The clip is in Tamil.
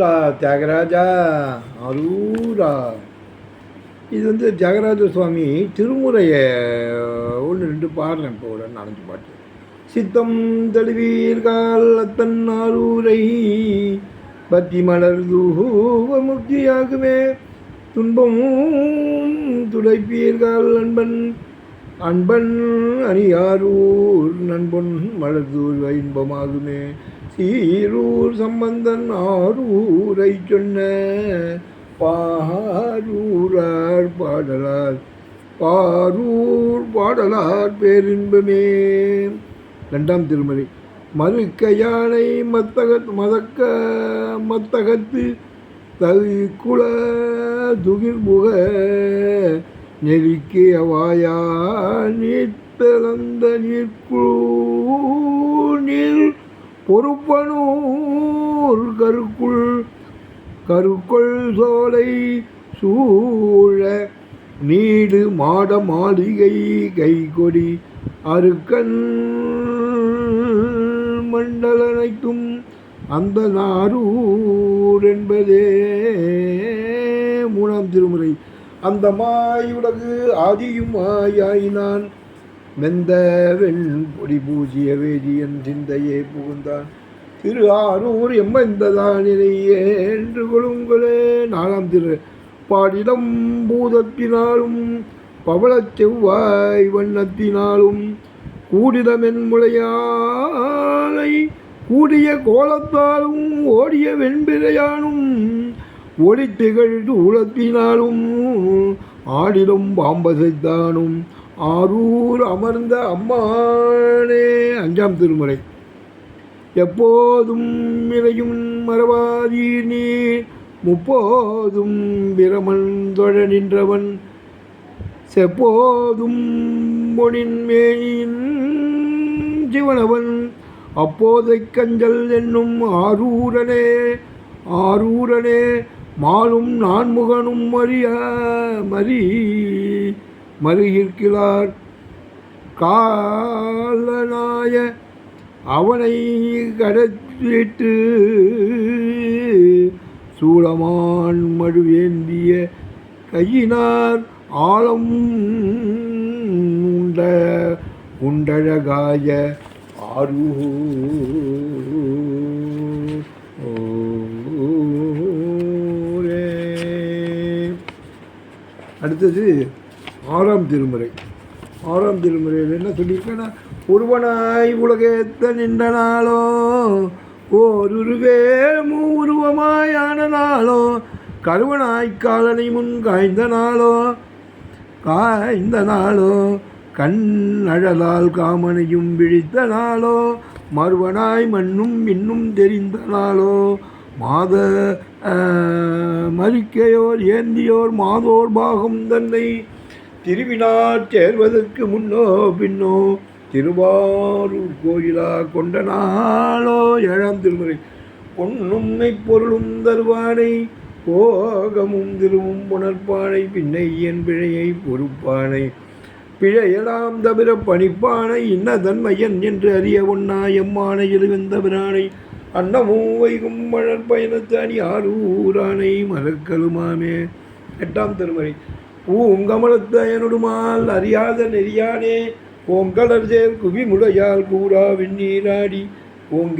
அரூரா தியாகராஜா அரூரா இது வந்து தியாகராஜ சுவாமி திருமுறையை ஒன்று ரெண்டு பாடுறேன் இப்போ உடனே நாலஞ்சு பாட்டு. சித்தம் தழுவீர்கள் அத்தன் ஆரூரை பத்தி மலர் தூவ முக்தியாகுமே துன்பமும் துடைப்பீர்கள் அன்பன் அன்பன் அணியாரூர் நண்பன் மலர்தூர் இன்பமாகுமே ஈரூர் சம்பந்தன் ஆரூரை சொன்ன பாரூரார் பாடலார் பாரூர் பாடலார் பேரின்பமே. ரெண்டாம் திருமலை மறுக்க யானை மத்தக மதக்க மத்தகத்து தகு தகுக்குல துகிர்முக நெருக்கிய வாயா நீர்த்தளந்த நீர்க்குழு நீர் பொறுப்பனூர் கருக்குள் கருக்குள் சோலை சூழ நீடு மாட மாளிகை கைகொடி அருக்கன் மண்டலனைக்கும் அந்த நாரூர் என்பதே மூணாம் திருமுறை. அந்த மாயுலகு ஆதியும் மாயாயினான் மெந்த வெண் பொடி பூசிய வேதியன் சிந்தையே புகுந்தான். திரு ஆரூர் எம்மந்ததானினை என்று கொழுங்களே. நாலாம் திரு பாடிடம் பூதத்தினாலும் பவள செவ்வாய் வண்ணத்தினாலும் கூடிடமென் முளையாலை கூடிய கோலத்தாலும் ஓடிய வெண்பிரையானும் ஒளித்திகழ் தூளத்தினாலும் ஆடிடும் பாம்பசைத்தானும் ஆரூர் அமர்ந்த அம்மானே அஞ்சாம் திருமுறை. எப்போதும் இறையும் மறவாதீர் நீர் முப்போதும் பிரமன் தொழ நின்றவன். செப்போதும் பொனின் மேயின் சிவனவன் அப்போதைக் கஞ்சல் என்னும் ஆரூரனே ஆரூரனே மாலும் நான்முகனும் மறிய மறி மறுகிற்கிறார் காலனாய அவனை கடத்திட்டு சூளமான் மழுவேந்திய கையினார் ஆழம் உண்ட உண்டழகாய ஆறு அடுத்தது ஆறாம் திருமுறை. ஆறாம் திருமுறையில் என்ன சொல்லியிருக்கேன்னா ஒருவனாய் உலகேத்த நின்ற நாளோ ஓருருவே மூருவமாயான நாளோ கருவனாய் காலனை முன் காய்ந்த நாளோ காய்ந்த நாளோ கண் அழலால் காமனையும் விழித்த நாளோ மறுவனாய் மண்ணும் இன்னும் தெரிந்த நாளோ மாத மறிக்கையோர் ஏந்தியோர் மாதோர் பாகம் தன்னை திருவினார் சேர்வதற்கு முன்னோ பின்னோ திருவாரூர் கோயிலா கொண்ட நாளோ ஏழாம் திருமுறை பொன்னும்மை பொருளும் தருவானை போகமும் திருவும் புணர்ப்பானை பின்னை என் பிழையை பொறுப்பானை. பிழையலாம் தவிர பணிப்பானை இன்ன தன்மையன் என்று அறிய ஒன்னா எம்மானை எழுவந்த பிரானை அன்னமும் வைகும் மலர் பயணத்தானி ஆரூரானை மலர்கலுமாமே எட்டாம் திருமறை. பூங்கமலத்தயனுடுமால் அறியாத நெறியானே ஓங்கடர் சேர் குவிமுடையால் கூறா விண்ணீராடி ஓங்க